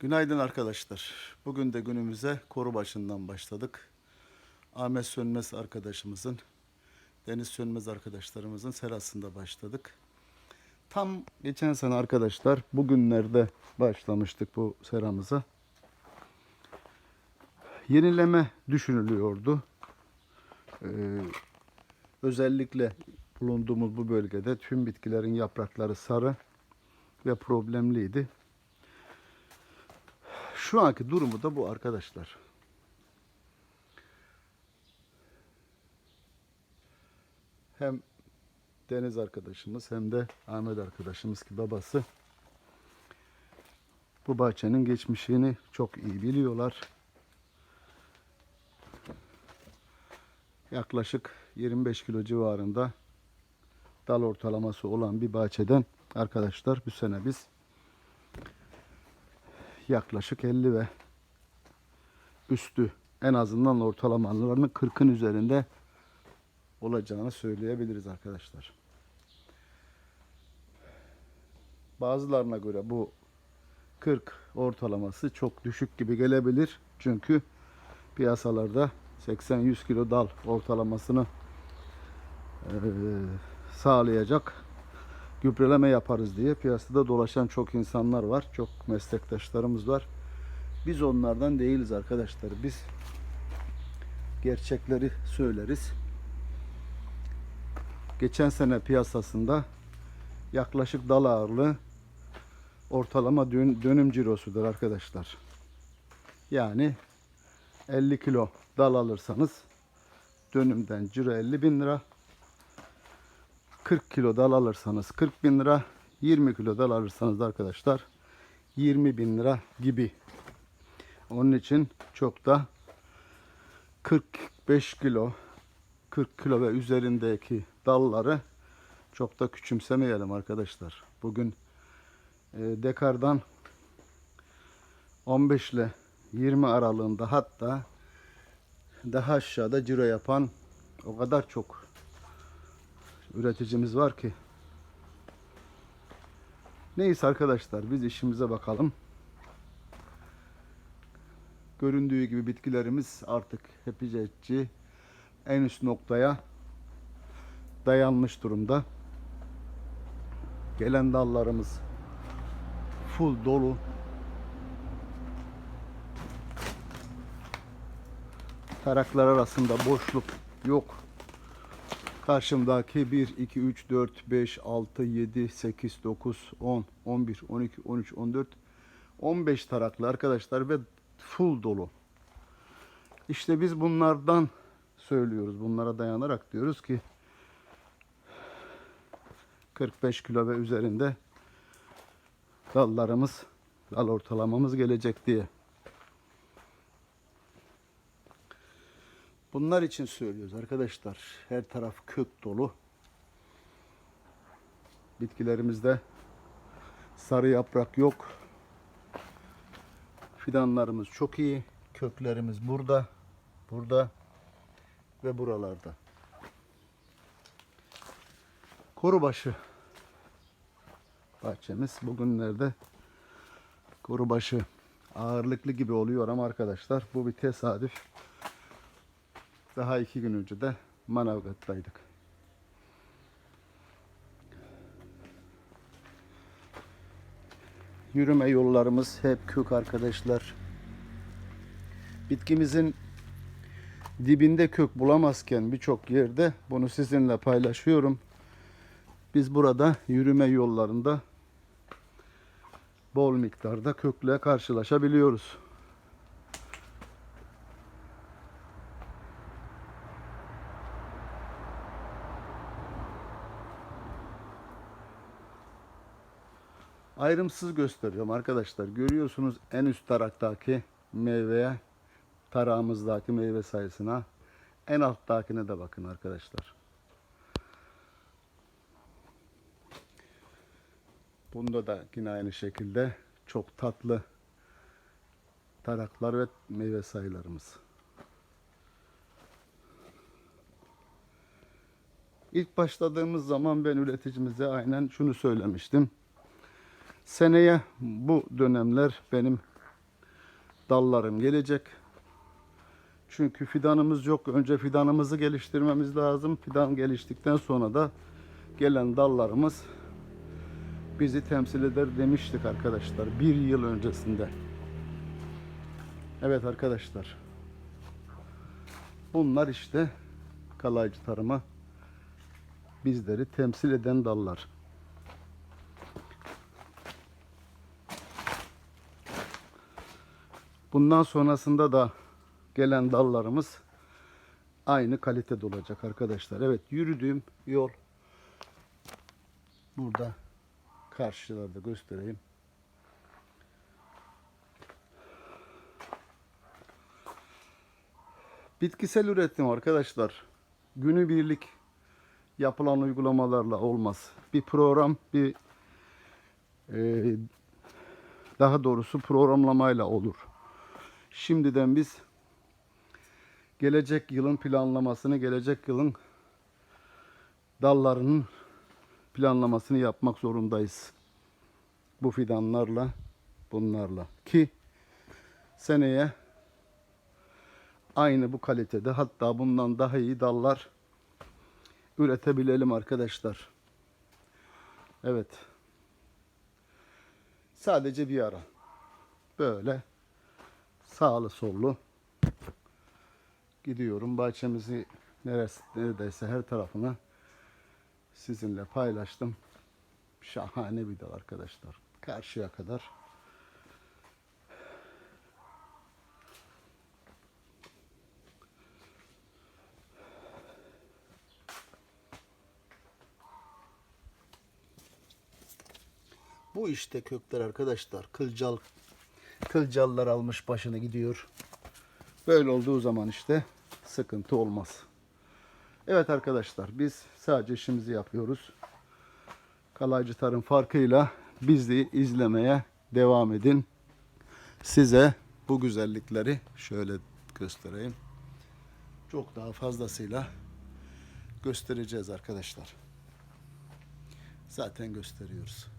Günaydın arkadaşlar. Bugün de günümüze koru başından başladık. Ahmet Sönmez arkadaşımızın, Deniz Sönmez arkadaşlarımızın serasında başladık. Tam geçen sene arkadaşlar bugünlerde başlamıştık bu seramıza. Yenileme düşünülüyordu. Ee, özellikle bulunduğumuz bu bölgede tüm bitkilerin yaprakları sarı ve problemliydi. Şu anki durumu da bu arkadaşlar. Hem Deniz arkadaşımız hem de Ahmet arkadaşımız ki babası bu bahçenin geçmişini çok iyi biliyorlar. Yaklaşık 25 kilo civarında dal ortalaması olan bir bahçeden arkadaşlar bu sene biz yaklaşık 50 ve üstü en azından ortalamalarının 40'ın üzerinde olacağını söyleyebiliriz arkadaşlar. Bazılarına göre bu 40 ortalaması çok düşük gibi gelebilir. Çünkü piyasalarda 80-100 kilo dal ortalamasını sağlayacak gübreleme yaparız diye piyasada dolaşan çok insanlar var. Çok meslektaşlarımız var. Biz onlardan değiliz arkadaşlar. Biz gerçekleri söyleriz. Geçen sene piyasasında yaklaşık dal ağırlığı ortalama dön- dönüm cirosudur arkadaşlar. Yani 50 kilo dal alırsanız dönümden ciro 50 bin lira 40 kilo dal alırsanız 40 bin lira 20 kilo dal alırsanız da arkadaşlar 20 bin lira gibi onun için çok da 45 kilo 40 kilo ve üzerindeki dalları çok da küçümsemeyelim arkadaşlar. Bugün e, dekardan 15 ile 20 aralığında hatta daha aşağıda ciro yapan o kadar çok üreticimiz var ki. Neyse arkadaşlar biz işimize bakalım. Göründüğü gibi bitkilerimiz artık hepicetçi en üst noktaya dayanmış durumda. Gelen dallarımız full dolu. Taraklar arasında boşluk yok. Karşımdaki 1, 2, 3, 4, 5, 6, 7, 8, 9, 10, 11, 12, 13, 14, 15 taraklı arkadaşlar ve full dolu. İşte biz bunlardan söylüyoruz. Bunlara dayanarak diyoruz ki 45 kilo ve üzerinde dallarımız, dal ortalamamız gelecek diye. Bunlar için söylüyoruz arkadaşlar. Her taraf kök dolu. Bitkilerimizde sarı yaprak yok. Fidanlarımız çok iyi. Köklerimiz burada, burada ve buralarda. Korubaşı bahçemiz bugünlerde korubaşı ağırlıklı gibi oluyor ama arkadaşlar bu bir tesadüf. Daha iki gün önce de Manavgat'taydık. Yürüme yollarımız hep kök arkadaşlar. Bitkimizin dibinde kök bulamazken birçok yerde bunu sizinle paylaşıyorum. Biz burada yürüme yollarında bol miktarda kökle karşılaşabiliyoruz. Ayrımsız gösteriyorum arkadaşlar. Görüyorsunuz en üst taraktaki meyveye, tarağımızdaki meyve sayısına, en alttakine de bakın arkadaşlar. Bunda da yine aynı şekilde çok tatlı taraklar ve meyve sayılarımız. İlk başladığımız zaman ben üreticimize aynen şunu söylemiştim. Seneye bu dönemler benim dallarım gelecek. Çünkü fidanımız yok. Önce fidanımızı geliştirmemiz lazım. Fidan geliştikten sonra da gelen dallarımız bizi temsil eder demiştik arkadaşlar. Bir yıl öncesinde. Evet arkadaşlar. Bunlar işte kalaycı tarıma bizleri temsil eden dallar. Bundan sonrasında da gelen dallarımız aynı kalitede olacak arkadaşlar. Evet yürüdüğüm yol burada karşılarda göstereyim. Bitkisel üretim arkadaşlar günübirlik yapılan uygulamalarla olmaz. Bir program, bir e, daha doğrusu programlamayla olur. Şimdiden biz gelecek yılın planlamasını, gelecek yılın dallarının planlamasını yapmak zorundayız. Bu fidanlarla, bunlarla ki seneye aynı bu kalitede hatta bundan daha iyi dallar üretebilelim arkadaşlar. Evet. Sadece bir ara. Böyle sağlı sollu gidiyorum. Bahçemizi neresi, neredeyse her tarafına sizinle paylaştım. Şahane bir dal arkadaşlar. Karşıya kadar. Bu işte kökler arkadaşlar. Kılcal kılcallar almış başını gidiyor. Böyle olduğu zaman işte sıkıntı olmaz. Evet arkadaşlar biz sadece işimizi yapıyoruz. Kalaycı tarım farkıyla bizi izlemeye devam edin. Size bu güzellikleri şöyle göstereyim. Çok daha fazlasıyla göstereceğiz arkadaşlar. Zaten gösteriyoruz.